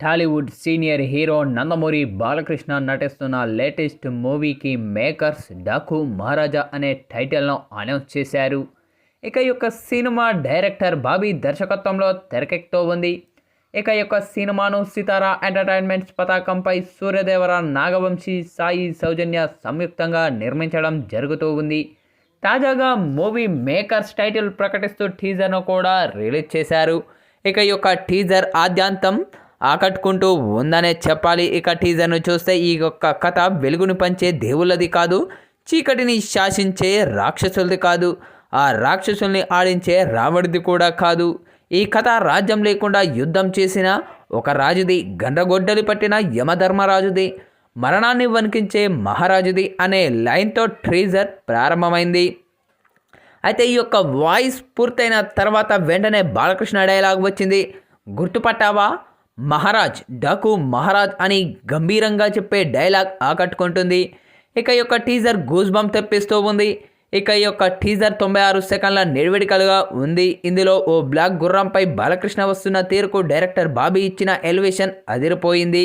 Tollywood senior hero Nandamuri Balakrishna నటిస్తున్న latest మూవీకి makers Daaku మహారాజా అనే టైటిల్ను అనౌన్స్ చేశారు. ఇక యొక్క సినిమా డైరెక్టర్ బాబీ దర్శకత్వంలో తెరకెక్కుతూ ఉంది. ఇక యొక్క సినిమాను సితారా ఎంటర్టైన్మెంట్స్ పతాకంపై సూర్యదేవర నాగవంశీ సాయి సౌజన్య సంయుక్తంగా నిర్మించడం జరుగుతూ ఉంది. తాజాగా మూవీ మేకర్స్ టైటిల్ ప్రకటిస్తూ టీజర్ను కూడా రిలీజ్ చేశారు. ఇక యొక్క టీజర్ ఆద్యాంతం ఆకట్టుకుంటూ ఉందనే చెప్పాలి. ఇక టీజర్ను చూస్తే ఈ యొక్క కథ వెలుగును పంచే దేవుళ్ళది కాదు చీకటిని శాసించే రాక్షసులది కాదు ఆ రాక్షసుల్ని ఆడించే రావణిది కూడా కాదు. ఈ కథ రాజ్యం లేకుండా యుద్ధం చేసిన ఒక రాజుది గండ్రగొడ్డలి పట్టిన యమధర్మరాజుది మరణాన్ని వణికించే మహారాజుది అనే లైన్తో ట్రీజర్ ప్రారంభమైంది. అయితే ఈ యొక్క వాయిస్ పూర్తయిన తర్వాత వెంటనే బాలకృష్ణ డైలాగ్ వచ్చింది. గుర్తుపట్టావా? మహారాజ్ డాకు మహారాజ్ అని గంభీరంగా చెప్పే డైలాగ్ ఆకట్టుకుంటుంది. ఇక యొక్క టీజర్ గూస్ బంప్ తెప్పిస్తూ ఉంది. ఇక యొక్క టీజర్ తొంభై ఆరు సెకండ్ల నిడివిడికలుగా ఉంది. ఇందులో ఓ బ్లాక్ గుర్రంపై బాలకృష్ణ వస్తున్న తీరుకు డైరెక్టర్ బాబీ ఇచ్చిన ఎలివేషన్ అదిరిపోయింది.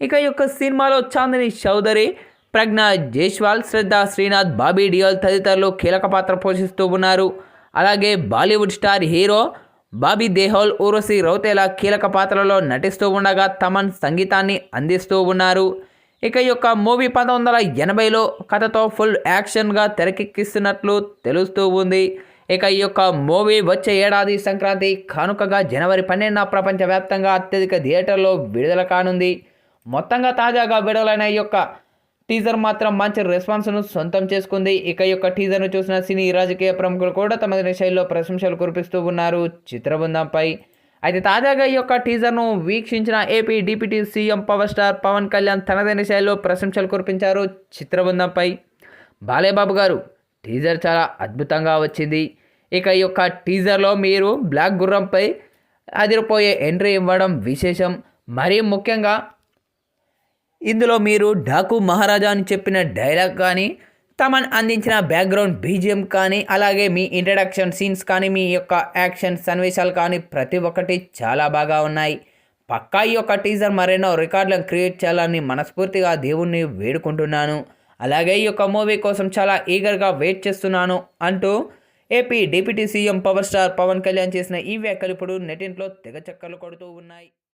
ఇక యొక్క సినిమాలో చాందిని చౌదరి ప్రజ్ఞ జైస్వాల్ శ్రద్ధ శ్రీనాథ్ బాబీ డియోల్ తదితరులు కీలక పాత్ర పోషిస్తూ ఉన్నారు. అలాగే Bollywood star hero Bobby Deol Urvashi Rautela కీలక పాత్రలో నటిస్తూ ఉండగా తమన్ సంగీతాన్ని అందిస్తూ ఉన్నారు. ఇక ఈ యొక్క మూవీ పంతొమ్మిది వందల ఎనభైలో కథతో ఫుల్ యాక్షన్గా తెరకెక్కిస్తున్నట్లు తెలుస్తూ ఉంది. ఇక ఈ యొక్క మూవీ వచ్చే ఏడాది సంక్రాంతి కానుకగా జనవరి పన్నెండున ప్రపంచవ్యాప్తంగా అత్యధిక థియేటర్లో విడుదల కానుంది. మొత్తంగా తాజాగా విడుదలైన ఈ యొక్క టీజర్ మాత్రం మంచి రెస్పాన్స్ను సొంతం చేసుకుంది. ఇక ఈ యొక్క టీజర్ను చూసిన సినీ రాజకీయ ప్రముఖులు కూడా తమ శైలిలో ప్రశంసలు కురిపిస్తూ ఉన్నారు చిత్రబృందంపై. అయితే తాజాగా ఈ యొక్క టీజర్ను వీక్షించిన AP deputy CM power star Pawan Kalyan తనదైన శైలిలో ప్రశంసలు కురిపించారు చిత్రబృందంపై. బాలేబాబు గారు టీజర్ చాలా అద్భుతంగా వచ్చింది. ఇక ఈ యొక్క టీజర్లో మీరు బ్లాక్ గుర్రంపై అదిరిపోయే ఎంట్రీ ఇవ్వడం విశేషం. మరీ ముఖ్యంగా ఇందులో మీరు డాకు మహారాజా అని చెప్పిన డైలాగ్ కానీ తమన్ అందించిన బ్యాక్గ్రౌండ్ బీజిఎం కానీ అలాగే మీ ఇంట్రడక్షన్ సీన్స్ కానీ మీ యొక్క యాక్షన్ సన్నివేశాలు కానీ ప్రతి ఒక్కటి చాలా బాగా ఉన్నాయి. పక్కా ఈ యొక్క టీజర్ మరెన్నో రికార్డులను క్రియేట్ చేయాలని మనస్ఫూర్తిగా దేవుణ్ణి వేడుకుంటున్నాను. అలాగే ఈ యొక్క మూవీ కోసం చాలా ఈగర్గా వెయిట్ చేస్తున్నాను అంటూ AP deputy CM power star Pawan Kalyan చేసిన ఈ వ్యాఖ్యలు ఇప్పుడు నెటింట్లో తెగ చక్కర్లు కొడుతూ ఉన్నాయి.